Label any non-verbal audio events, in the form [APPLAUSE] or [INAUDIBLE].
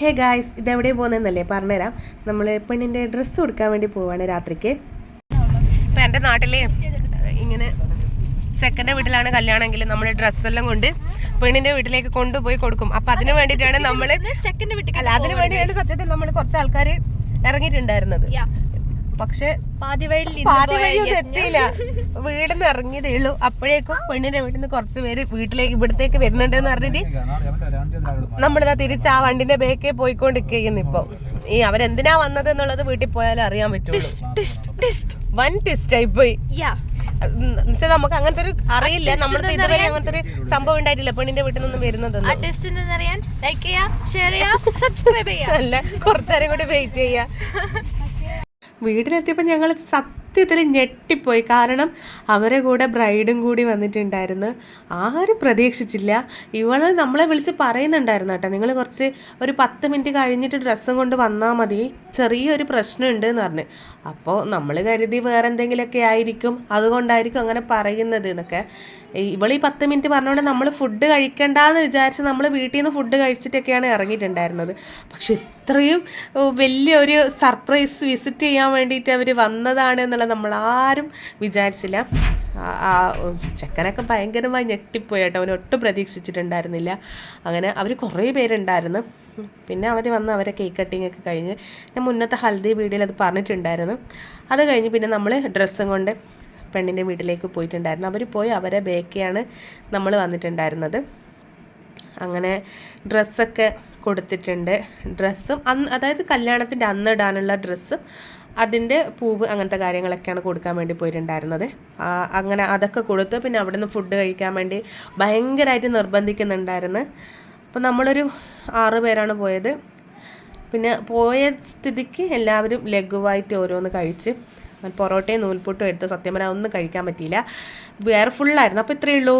Hey guys ഇതെവിടെ പോകുന്നതെന്നല്ലേ പറഞ്ഞുതരാം. നമ്മൾ പെണ്ണിന്റെ ഡ്രസ്സ് കൊടുക്കാൻ വേണ്ടി പോവാണ് രാത്രിക്ക്. ഇപ്പം എന്റെ നാട്ടിൽ ഇങ്ങനെ സെക്കൻഡ് വീട്ടിലാണ് കല്യാണമെങ്കിൽ നമ്മൾ ഡ്രസ്സെല്ലാം കൊണ്ട് പെണ്ണിന്റെ വീട്ടിലേക്ക് കൊണ്ടുപോയി കൊടുക്കും. അപ്പം അതിന് വേണ്ടിയിട്ടാണ് നമ്മൾ വീട്ടിൽ അല്ല അതിന് വേണ്ടിയാണ് സത്യത്തിൽ നമ്മൾ കുറച്ച് ആൾക്കാർ ഇറങ്ങിയിട്ടുണ്ടായിരുന്നത്. പക്ഷേ പാതി വഴിയിൽ നിന്ന് പാതി പോയ വഴിയൊന്നും യജ്ഞം. എത്തിയില്ല വീടിന്ന് ഇറങ്ങിയതേ ഉള്ളൂ. അപ്പോഴേക്കും പെണ്ണിന്റെ വീട്ടിൽ നിന്ന് കുറച്ച് പേര് വീട്ടിലേക്ക് ഇവിടത്തേക്ക് വരുന്നുണ്ട് എന്ന് പറഞ്ഞിട്ട് നമ്മളിതാ തിരിച്ച് ആ വണ്ടിന്റെ ബേക്കേ പോയിക്കൊണ്ടിരിക്കുന്നു ഇപ്പൊ. ഈ അവരെന്തിനാ വന്നത് എന്നുള്ളത് വീട്ടിൽ പോയാലും അറിയാൻ പറ്റും വൺ ട്വിസ്റ്റ് ആയി പോയി. എന്നുവെച്ചാൽ നമുക്ക് അങ്ങനത്തെ ഒരു അറിയില്ല. നമ്മൾ ഇതുവരെ അങ്ങനത്തെ ഒരു സംഭവം ഉണ്ടായിട്ടില്ല. പെണ്ണിന്റെ വീട്ടിൽ നിന്നും വരുന്നത് ആ ടെസ്റ്റ് അറിയാൻ ലൈക്ക് ചെയ്യാ ഷെയർ ചെയ്യാ സബ്സ്ക്രൈബ് ചെയ്യാ. അല്ല കുറച്ചേരം കൂടി വെയിറ്റ് ചെയ്യാ. [LAUGHS] വീട്ടിലെത്തിയപ്പോൾ ഞങ്ങൾ സത്യത്തിൽ ഞെട്ടിപ്പോയി. കാരണം അവരെ കൂടെ ബ്രൈഡും കൂടി വന്നിട്ടുണ്ടായിരുന്നു. ആരും പ്രതീക്ഷിച്ചില്ല. ഇവൾ നമ്മളെ വിളിച്ച് പറയുന്നുണ്ടായിരുന്നു കേട്ടോ. നിങ്ങൾ കുറച്ച് ഒരു പത്ത് മിനിറ്റ് കഴിഞ്ഞിട്ട് ഡ്രസ്സും കൊണ്ട് വന്നാൽ മതി. ചെറിയൊരു പ്രശ്നമുണ്ട് എന്ന് പറഞ്ഞ്. അപ്പോൾ നമ്മൾ കരുതി വേറെ എന്തെങ്കിലുമൊക്കെ ആയിരിക്കും. അതുകൊണ്ടായിരിക്കും അങ്ങനെ പറയുന്നത് എന്നൊക്കെ. ഇവൾ ഈ പത്ത് മിനിറ്റ് പറഞ്ഞുകൊണ്ട് നമ്മൾ ഫുഡ് കഴിക്കണ്ടെന്ന് വിചാരിച്ച് നമ്മൾ വീട്ടിൽ നിന്ന് ഫുഡ് കഴിച്ചിട്ടൊക്കെയാണ് ഇറങ്ങിയിട്ടുണ്ടായിരുന്നത്. പക്ഷെ ഇത്രയും വലിയ വലിയൊരു സർപ്രൈസ് വിസിറ്റ് ചെയ്യാൻ വേണ്ടിയിട്ട് അവർ വന്നതാണ് എന്നുള്ളത് നമ്മൾ ആരും വിചാരിച്ചില്ല. ആ- ചെക്കനൊക്കെ ഭയങ്കരമായി ഞെട്ടിപ്പോയി കേട്ടോ. അവൻ ഒട്ടും പ്രതീക്ഷിച്ചിട്ടുണ്ടായിരുന്നില്ല. അങ്ങനെ അവർ കുറേ പേരുണ്ടായിരുന്നു. പിന്നെ അവർ വന്ന് അവരെ കേക്ക് കട്ടിങ് ഒക്കെ കഴിഞ്ഞ് ഞാൻ മുന്നത്തെ ഹൽദി വീഡിയോയിൽ അത് പറഞ്ഞിട്ടുണ്ടായിരുന്നു. അത് കഴിഞ്ഞ് പിന്നെ നമ്മൾ ഡ്രസ്സും കൊണ്ട് പെണ്ണിന്റെ വീട്ടിലേക്ക് പോയിട്ടുണ്ടായിരുന്നു. അവർ പോയി അവരെ ബേക്കെയാണ് നമ്മൾ വന്നിട്ടുണ്ടായിരുന്നത്. അങ്ങനെ ഡ്രസ്സൊക്കെ കൊടുത്തിട്ടുണ്ട്. ഡ്രസ്സും അന്ന് അതായത് കല്യാണത്തിന്റെ അന്ന് ഇടാനുള്ള ഡ്രസ്സും അതിന്റെ പൂവ് അങ്ങനത്തെ കാര്യങ്ങളൊക്കെയാണ് കൊടുക്കാൻ വേണ്ടി പോയിട്ടുണ്ടായിരുന്നത്. അങ്ങനെ അതൊക്കെ കൊടുത്ത് പിന്നെ അവിടെ നിന്ന് ഫുഡ് കഴിക്കാൻ വേണ്ടി ഭയങ്കരമായിട്ട് നിർബന്ധിക്കുന്നുണ്ടായിരുന്നു. അപ്പോൾ നമ്മളൊരു ആറ് പേരാണ് പോയത്. പിന്നെ പോയ സ്ഥിതിക്ക് എല്ലാവരും ലഘുവായിട്ട് ഓരോന്ന് കഴിച്ച് പൊറോട്ടയും നൂൽപുട്ടും എടുത്ത് സത്യം പറഞ്ഞാൽ ഒന്നും കഴിക്കാൻ പറ്റിയില്ല. വേറെ ഫുള്ളായിരുന്നു അപ്പോൾ ഇത്രയേ ഉള്ളൂ.